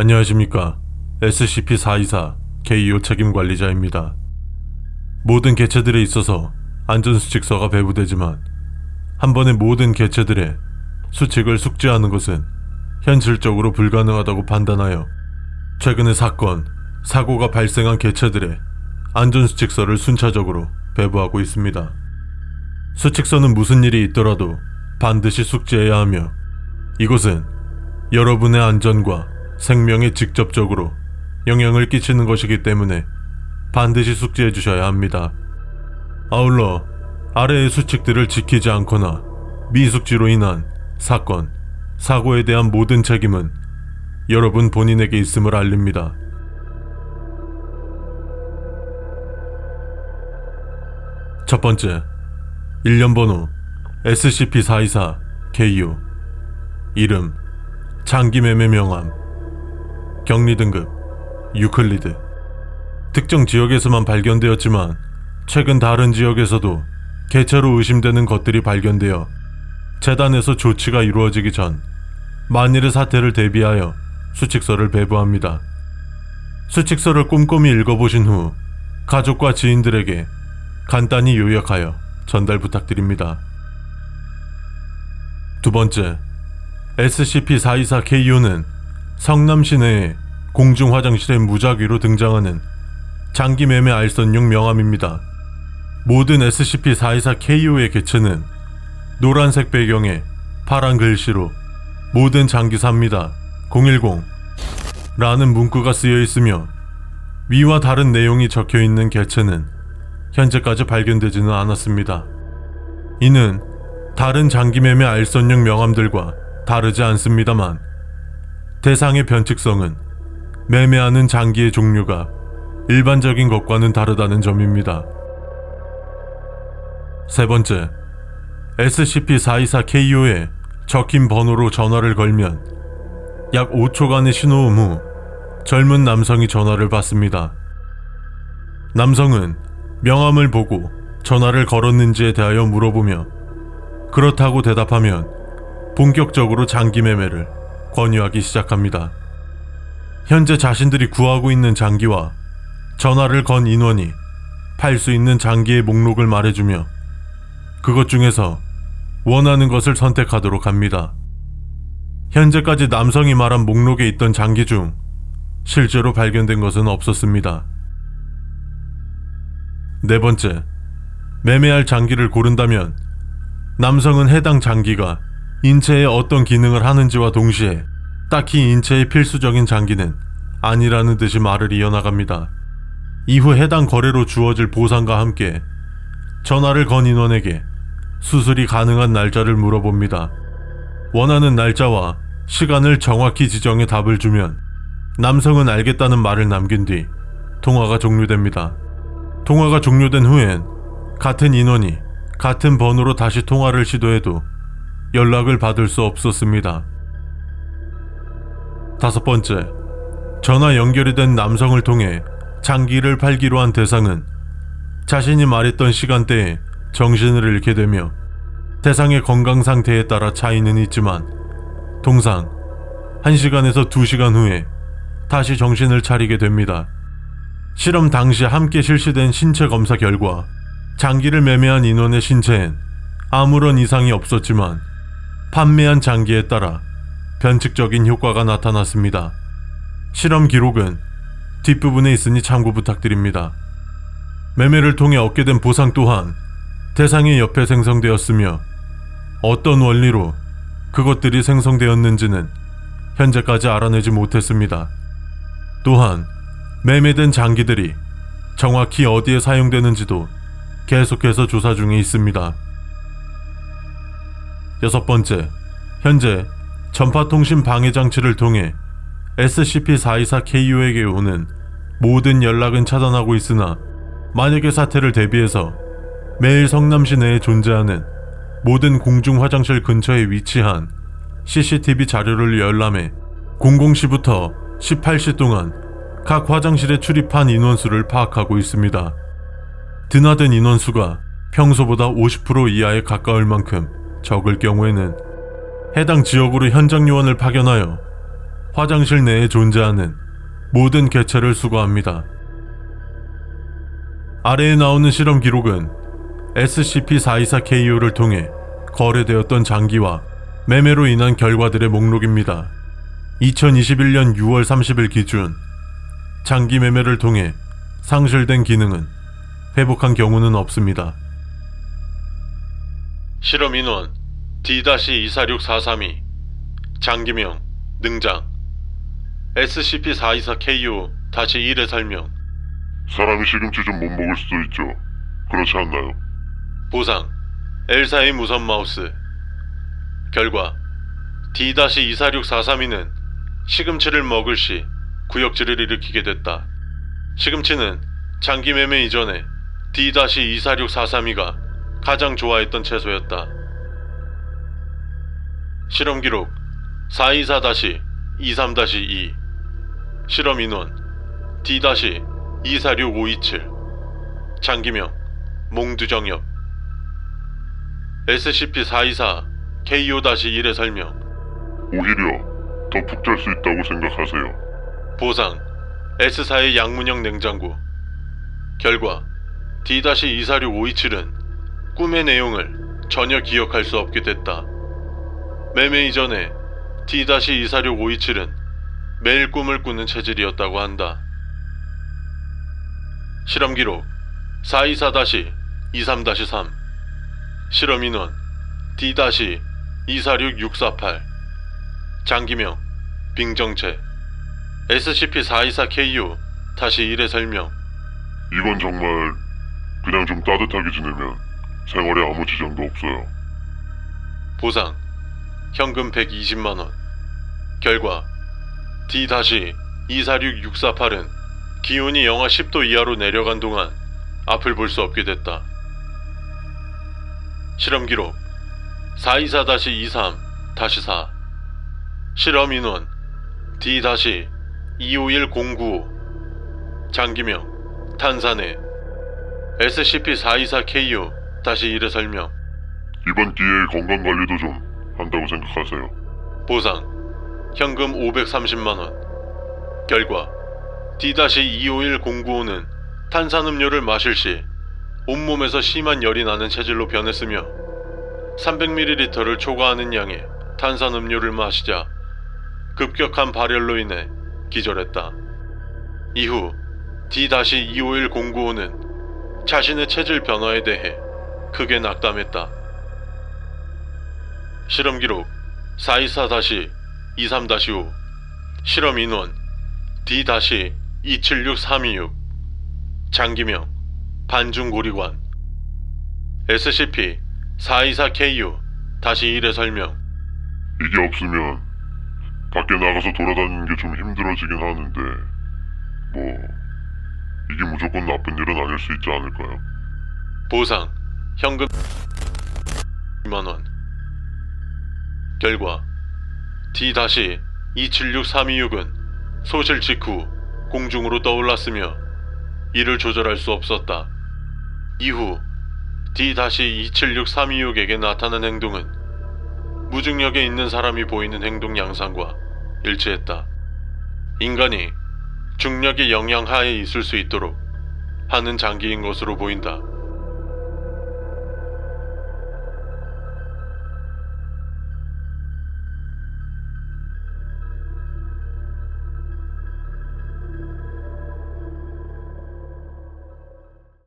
안녕하십니까. SCP-424 KEO 책임 관리자입니다. 모든 개체들에 있어서 안전수칙서가 배부되지만 한 번에 모든 개체들의 수칙을 숙지하는 것은 현실적으로 불가능하다고 판단하여 최근의 사건, 사고가 발생한 개체들의 안전수칙서를 순차적으로 배부하고 있습니다. 수칙서는 무슨 일이 있더라도 반드시 숙지해야 하며 이것은 여러분의 안전과 생명에 직접적으로 영향을 끼치는 것이기 때문에 반드시 숙지해 주셔야 합니다. 아울러 아래의 수칙들을 지키지 않거나 미숙지로 인한 사건, 사고에 대한 모든 책임은 여러분 본인에게 있음을 알립니다. 첫 번째, 일련 번호 SCP-424-KU 이름 장기매매 명함 격리 등급 유클리드 특정 지역에서만 발견되었지만 최근 다른 지역에서도 개체로 의심되는 것들이 발견되어 재단에서 조치가 이루어지기 전 만일의 사태를 대비하여 수칙서를 배부합니다. 수칙서를 꼼꼼히 읽어보신 후 가족과 지인들에게 간단히 요약하여 전달 부탁드립니다. 두 번째, SCP-424KU는 성남 시내의 공중 화장실의 무작위로 등장하는 장기 매매 알선용 명함입니다. 모든 SCP-424KU의 개체는 노란색 배경에 파란 글씨로 모든 장기사입니다. 010 라는 문구가 쓰여 있으며 위와 다른 내용이 적혀 있는 개체는 현재까지 발견되지는 않았습니다. 이는 다른 장기매매 알선용 명함들과 다르지 않습니다만 대상의 변칙성은 매매하는 장기의 종류가 일반적인 것과는 다르다는 점입니다. 세 번째, SCP-424KU에 적힌 번호로 전화를 걸면 약 5초간의 신호음 후 젊은 남성이 전화를 받습니다. 남성은 명함을 보고 전화를 걸었는지에 대하여 물어보며 그렇다고 대답하면 본격적으로 장기 매매를 권유하기 시작합니다. 현재 자신들이 구하고 있는 장기와 전화를 건 인원이 팔 수 있는 장기의 목록을 말해주며 그것 중에서 원하는 것을 선택하도록 합니다. 현재까지 남성이 말한 목록에 있던 장기 중 실제로 발견된 것은 없었습니다. 네 번째, 매매할 장기를 고른다면 남성은 해당 장기가 인체에 어떤 기능을 하는지와 동시에 딱히 인체에 필수적인 장기는 아니라는 듯이 말을 이어나갑니다. 이후 해당 거래로 주어질 보상과 함께 전화를 건 인원에게 수술이 가능한 날짜를 물어봅니다. 원하는 날짜와 시간을 정확히 지정해 답을 주면 남성은 알겠다는 말을 남긴 뒤 통화가 종료됩니다. 통화가 종료된 후엔 같은 인원이 같은 번호로 다시 통화를 시도해도 연락을 받을 수 없었습니다. 다섯 번째, 전화 연결이 된 남성을 통해 장기를 팔기로 한 대상은 자신이 말했던 시간대에 정신을 잃게 되며 대상의 건강 상태에 따라 차이는 있지만 통상 1시간에서 2시간 후에 다시 정신을 차리게 됩니다. 실험 당시 함께 실시된 신체 검사 결과 장기를 매매한 인원의 신체엔 아무런 이상이 없었지만 판매한 장기에 따라 변칙적인 효과가 나타났습니다. 실험 기록은 뒷부분에 있으니 참고 부탁드립니다. 매매를 통해 얻게 된 보상 또한 대상의 옆에 생성되었으며 어떤 원리로 그것들이 생성되었는지는 현재까지 알아내지 못했습니다. 또한 매매된 장기들이 정확히 어디에 사용되는지도 계속해서 조사 중에 있습니다. 여섯 번째, 현재 전파통신 방해 장치를 통해 SCP-424KU에게 오는 모든 연락은 차단하고 있으나 만약의 사태를 대비해서 매일 성남시 내에 존재하는 모든 공중 화장실 근처에 위치한 CCTV 자료를 열람해 00시부터 18시 동안 각 화장실에 출입한 인원수를 파악하고 있습니다. 드나든 인원수가 평소보다 50% 이하에 가까울 만큼 적을 경우에는 해당 지역으로 현장 요원을 파견하여 화장실 내에 존재하는 모든 개체를 수거합니다. 아래에 나오는 실험 기록은 SCP-424KO를 통해 거래되었던 장기와 매매로 인한 결과들의 목록입니다. 2021년 6월 30일 기준 장기 매매를 통해 상실된 기능은 회복한 경우는 없습니다. 실험 인원 D-246-432 장기명 능장 SCP-424KO-1의 설명 사람이 시금치 좀 못 먹을 수도 있죠. 그렇지 않나요? 보상 엘사의 무선 마우스 결과 D-246-432는 시금치를 먹을 시 구역질을 일으키게 됐다. 시금치는 장기 매매 이전에 D-246-432가 가장 좋아했던 채소였다. 실험 기록 424-23-2 실험 인원 D-246527 장기명 몽두정엽. SCP-424 KO-1의 설명. 오히려 더 푹 잘 수 있다고 생각하세요. 보상 S사의 양문형 냉장고. 결과 D-246-527은 꿈의 내용을 전혀 기억할 수 없게 됐다. 매매 이전에 D-246-527은 매일 꿈을 꾸는 체질이었다고 한다. 실험 기록 424-23-3 실험 인원 D-246648 장기명 빙정체 SCP-424KU 다시 1의 설명 이건 정말 그냥 좀 따뜻하게 지내면 생활에 아무 지장도 없어요. 보상. 현금 120만 원. 결과. D-246648은 기온이 영하 10도 이하로 내려간 동안 앞을 볼 수 없게 됐다. 실험 기록. 424-23-4 실험 인원. D-251095 장기명. 탄산해 SCP-424KU 다시 1의 설명 이번 기회에 건강 관리도 좀 한다고 생각하세요. 보상 현금 530만 원 결과 D-251095는 탄산음료를 마실 시 온몸에서 심한 열이 나는 체질로 변했으며 300ml를 초과하는 양의 탄산음료를 마시자 급격한 발열로 인해 기절했다. 이후 D-251095는 자신의 체질 변화에 대해 크게 낙담했다. 실험 기록 424-23-5 실험 인원 D-276326 장기명 반중고리관. SCP-424KU 다시 1의 설명. 이게 없으면 밖에 나가서 돌아다니는 게 좀 힘들어지긴 하는데 뭐 이게 무조건 나쁜 일은 아닐 수 있지 않을까요? 보상 현금 2만원 결과 D-276326은 소실 직후 공중으로 떠올랐으며 이를 조절할 수 없었다. 이후 D-276-326에게 나타난 행동은 무중력에 있는 사람이 보이는 행동 양상과 일치했다. 인간이 중력의 영향 하에 있을 수 있도록 하는 장기인 것으로 보인다.